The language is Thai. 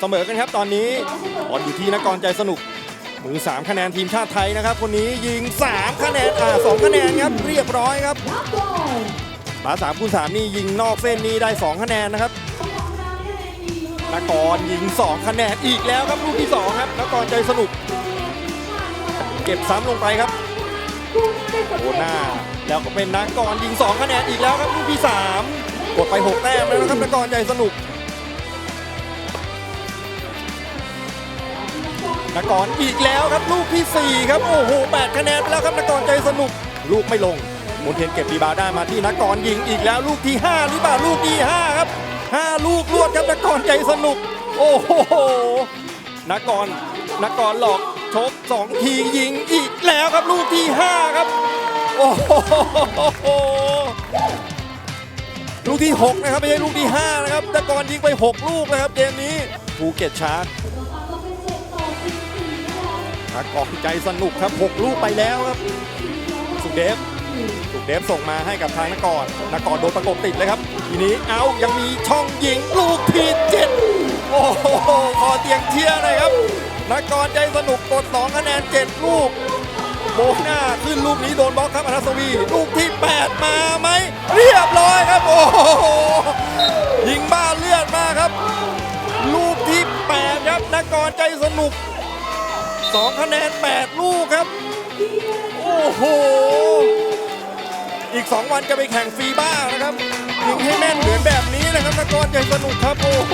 เสมอกันครับตอนนี้บอลอยู่ที่นกรใจสนุกมือ3คะแนนทีมชาติไทยนะครับ คนนี้ยิง 3 คะแนนอ่า2คะแนนครับเรียบร้อยครับบาสามคูณสามนี่ยิงนอกเส้นนี้ได้ 2 คะแนนนะครับนกรยิง 2 คะแนนอีกแล้วครับลูกที่ 2 ครับนกรใจสนุก เก็บซ้ำลงไปครับโอหน้าแล้วก็เป็นนกรยิง 2 คะแนนอีกแล้วครับลูกที่ 3 กดไป 6 แต้มแล้วนะครับนกรใจสนุก นกรอีกแล้วครับลูกที่ 4 ครับโอ้โห8คะแนนไปแล้วครับนกรใจสนุก ลูกไม่ลงมนเทนเก็บรีบาได้มาที่นกรยิงอีกแล้วลูกที่5หรือเปล่าลูกที่5ครับ5ลูกรวดครับนกรใจสนุก โอ้โหนกรนกรหลอกชก2ทียิงอีกแล้วครับลูกที่ 5 ครับโอ้โหลูกที่ 6 นะครับ ไม่ใช่ลูกที่ 5 นะครับนกรยิงไป 6 ลูกนะครับเกมนี้ภูเก็ตชาร์จ นักกองใจสนุกครับ6ลูกไปแล้วครับ สุเดฟสุเดฟส่งมาให้กับทางนกรนกรโดนประกบติดเลยครับ ทีนี้เอายังมีช่องยิงลูกที่เจ็ดโอ้โหขอเตียงเชียร์หน่อยครับนกรใจสนุกกด2คะแนน7ลูกโบหน้าขึ้นลูกนี้โดนบล็อกครับอนัสวี ลูกที่ 8 มาไหม เรียบร้อยครับ โอ้โหยิงบ้าเลือดมาครับ ลูกที่ 8 ครับนักรใจสนุก 2 คะแนน 8 ลูกครับ โอ้โห อีก 2 วันจะไปแข่งฟีบ้านะครับยิงให้แม่นเหมือนแบบนี้นะครับตะกรใหญ่สนุกครับ โอ้โห